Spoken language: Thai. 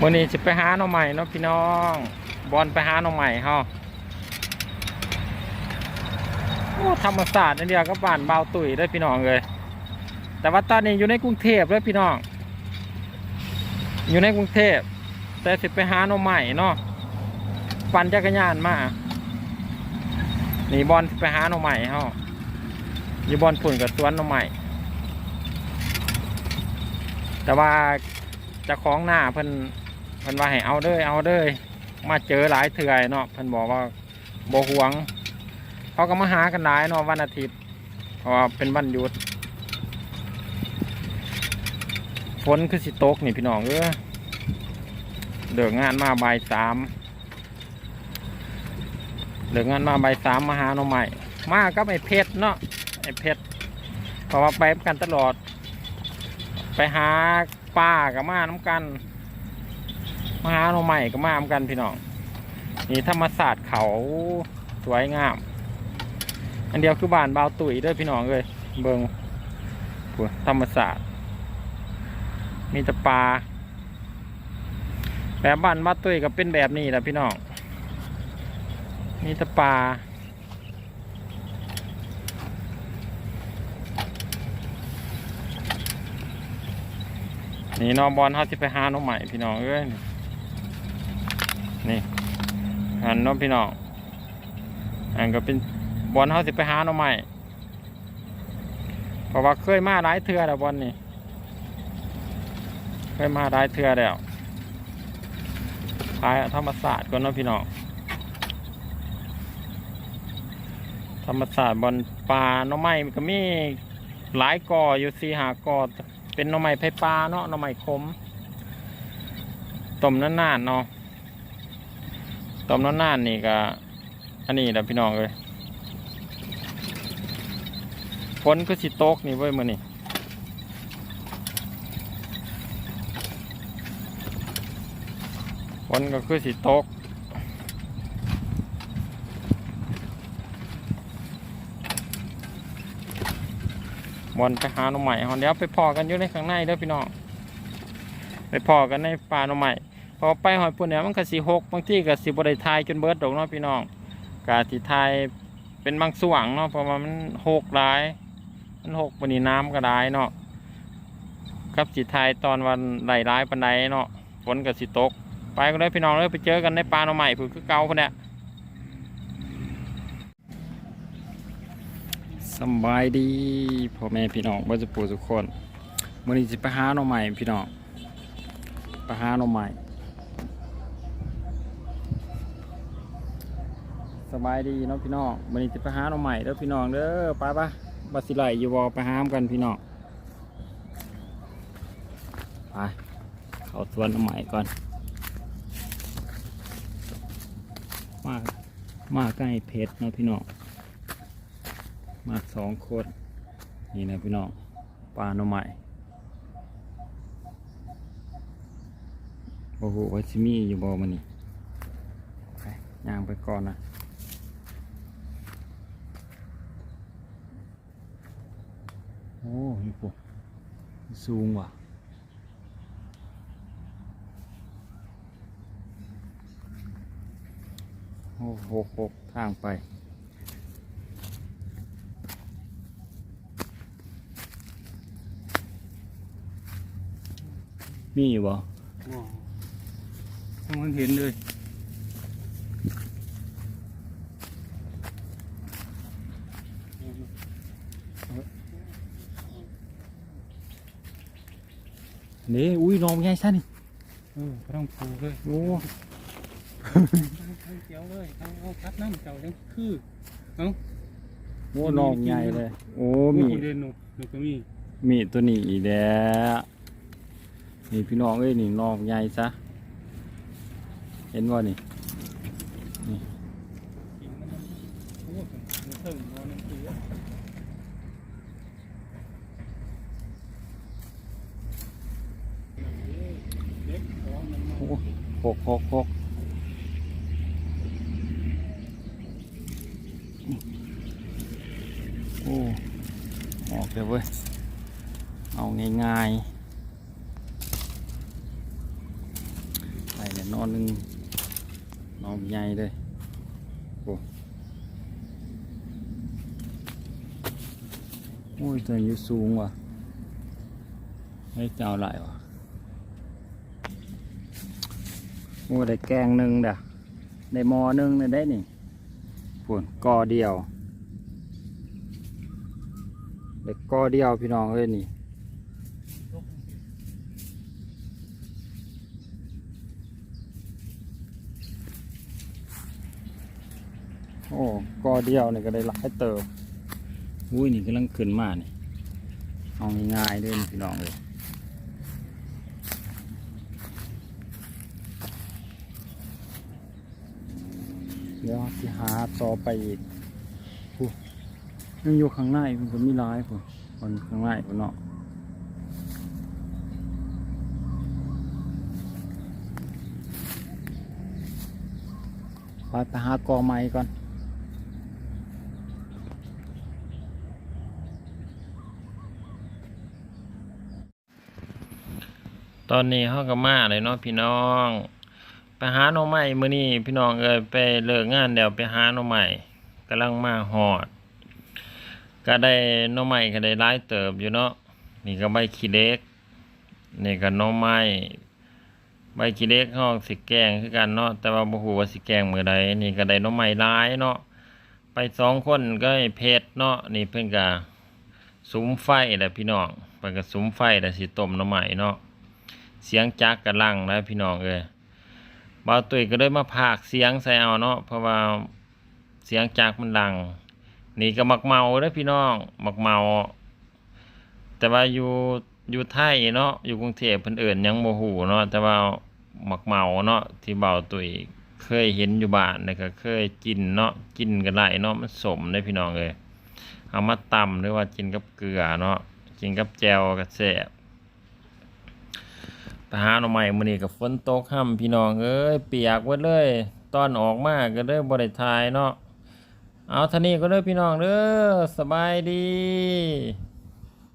มื่อนี้จะไปหาหน่อใหม่เนาะพี่น้อง บอลไปหาหน่อใหม่เฮาโอ้ธรรมศาสตร์นี่เดียวก็บ้านเบาตุ๋ยได้พี่น้องเลย แต่ว่าตอนนี้อยู่ในกรุงเทพเลยพี่น้อง อยู่ในกรุงเทพ แต่สิไปหาหน่อใหม่เนาะปั่นจักรยานมานี่บอลไปหาหน่อใหม่เฮาอยู่บอลฝุ่นกับสวนหน่อใหม่ แต่ว่าจะคล้องหน้าเพิ่น พิ่นว่าให้เอาเด้อเอาเด้อมาเจอหลายเถื่อยเนาะพิ่นบอกว่าบ่หวงเขาก็มาหากันหลายเนาะวันอาทิตย์เพราะว่าเป็นวันหยุดฝนคือสิตกนี่พี่น้องเออเลิกงานมาบ่ายสามเลิกงานมาบ่ายสามมาหาหน่อใหม่มากับไอ้เพชรเนาะไอ้เพชรเพราะว่าไปกันตลอด ไปหาป้ากับมาน้ำกัน มาหาหน่อใหม่กับมาน้ำกันพี่น้องนี่ธรรมศาสตร์เขาสวยงาม อันเดียวคือบานบาวตุ๋ยด้วยพี่น้องเลยเบิงพูธรรมศาสตร์ มีต่ปลาแบบบานบาวตุ๋ยก็เป็นแบบนี้แหละพี่น้องมีต่ปลานี่น้องบอลเขาสิไปหาน้องใหม่พี่น้องเอ้ยนี่ันน้องพี่น้องอันก็เป็นบอลเขาสิไปหาน้องใหม่เพราะว่าเคยมาหลายเทื่อแล้วบอลนี่เคยมาหลายเทื่อแล้วขายธรรมศาสตร์ก่อนเนาะพี่น้องธรรมศาสตร์บอลปลาน้องใหม่ก็มีหลายกออยู่สี่หากอเป็นหน่อไม้ไผ่ปลาเนาะหน่อไม้ขมต้มนานๆเนาะ ต้มนานๆนี่ก็อันนี้แหละพี่น้องเลยฝนก็สิตกนี่เว้ยมือนี่ฝนก็คือสิตกบอลไปหาหน่อใหม่ฮอนเดี๋ยวไปพอกันอยู่ในข้างในเด้อพี่น้อง ไปพอกันในป่าหน่อใหม่ พอไปหอยปุ่นเนี่ยมันก็สีหกบางที่ก็สีบริทายจนเบิดดอกเนาะพี่น้องกาสีทายเป็นบางส่วงเนาะเพราะว่ามันหกหลาย มันหกวันนี้น้ำก็ได้เนาะครับสีทายตอนวันไหลร้ายปันไดเนาะฝนก็สีตก ไปกันเลยพี่น้องเลยไปเจอกันในป่าหน่อใหม่คือคือเก่าคนเนี้ยสบายดีพ่อแม่พี่น้องบ่จะปูทุกคนมื้อนี้สิไปหาหน่อใหม่พี่น้องไปหาหน่อใหม่ บายดีเนาะพี่น้องมื้อนี้สิไปหาหน่อใหม่เด้อพี่น้องเด้อไปปะบัสิไหลอยู่บ่ไปหามกันพี่น้องไปเขาสวนหน่อใหม่ก่อน มามาใกล้เพชรเนาะพี่น้องมาสองคนนี่นะพี่น้องปลาหน่อไม้โอ้โหว่าซิมีอยู่บ่มันนี่ยางไปก่อนนะ มีปุ๊สูงว่ะโอ้โหหกทางไปมีอยู่บ่ว้าวมันเห็นเลย นี่อุ้ยน้องใหญ่ซะนี่เออก็ต้องปูเลยโอ้ทั้งเจียวเลยทั้งเอาคัดน้ำเจ้าทั้งคือโหน้องใหญ่เลย โอ้โอ้มีมี เด่นหนูหนูก็มีมีตัวนี้อีกแล้วนี่พี่น้องเอ้ยนี่น้องใหญ่ซะ เห็นบ่นี่ กินมันโอ้มันเพิ่งนอนน้ำเกลือเล็กของมันมา โอ้ หกหกหกโอ้ออกเลยเว้ย เอาง่ายๆไปเนอนหนึ่งนอนใหญ่เลยโอ้โอ้ยตัวนี้อยู่สูงว่ะไม่เจ้าหลว่ะ โอ้ได้แกงหนึ่งเด้อได้หมอหนึ่งเลยได้นี่ปวนกอเดียวได้กอเดียวพี่น้องเอ้ยนี่โอ้กอเดียวนี่ก็ได้หลายเติบอุ้ยนี่กำลังขึ้นมานี่เอาง่ายๆเลยนี่พี่น้องเลย เดี๋ยวสิหาต่อไปอีกผู้ยังอยู่ข้างในมันก็มีหลายผู้คนข้างในผู้เนาะไปไปหากอไม้ก่อนตอนนี้เขาก็มาเลยเนาะพี่น้อง ไปหาหน่อไม้มื้อนี้พี่น้องเอ้ยไปเลิกงานเดี๋ยวไปหาหน่อไม้กำลังมาหอด ก็ได้หน่อไม้ก็ได้หลายเติบอยู่เนาะนี่ก็ใบขี้เล็กนี่ก็หน่อไม้ใบขี้เล็กเฮาสิแกงคือกันเนาะแต่ว่าบ่ฮู้ว่าสิแกงมื้อใดนี่ก็ได้หน่อไม้หลายเนาะไปสองคนก็ให้เพชรเนาะนี่เพิ่นก็สุมไฟแหละพี่น้องเพิ่นก็สุมไฟแล้วสิต้มหน่อไม้เนาะเสียงจักกระลังนะพี่น้องเอ้ย บาตุยก็เลยมาพากเสียงใส่เอาเนาะเพราะว่าเสียงจักมันดัง นี่ก็มักเมาเด้อพี่น้องมักเมา แต่ว่าอยู่อยู่ไทยเนาะอยู่กรุงเทพเพิ่นเอิ้นยังบ่ฮู้เนาะแต่ว่ามักเมาเนาะที่เบาตุยเคยเห็นอยู่บ้านแล้วก็เคยกินเนาะกินกันหลายเนาะมันสมเด้พี่น้องเอ้ยเอามาตำหรือว่ากินกับเกลือเนาะกินกับแจวก็แซ่บ หาหน่อไม้มื้อนี้ก็ฝนตกห่ำพี่น้องเอ้ยเปียกเบิดเลยตอนออกมาก็เลยบ่ได้ถ่ายเนาะเอาท่านี้ก็เด้อพี่น้องเด้อสบายดี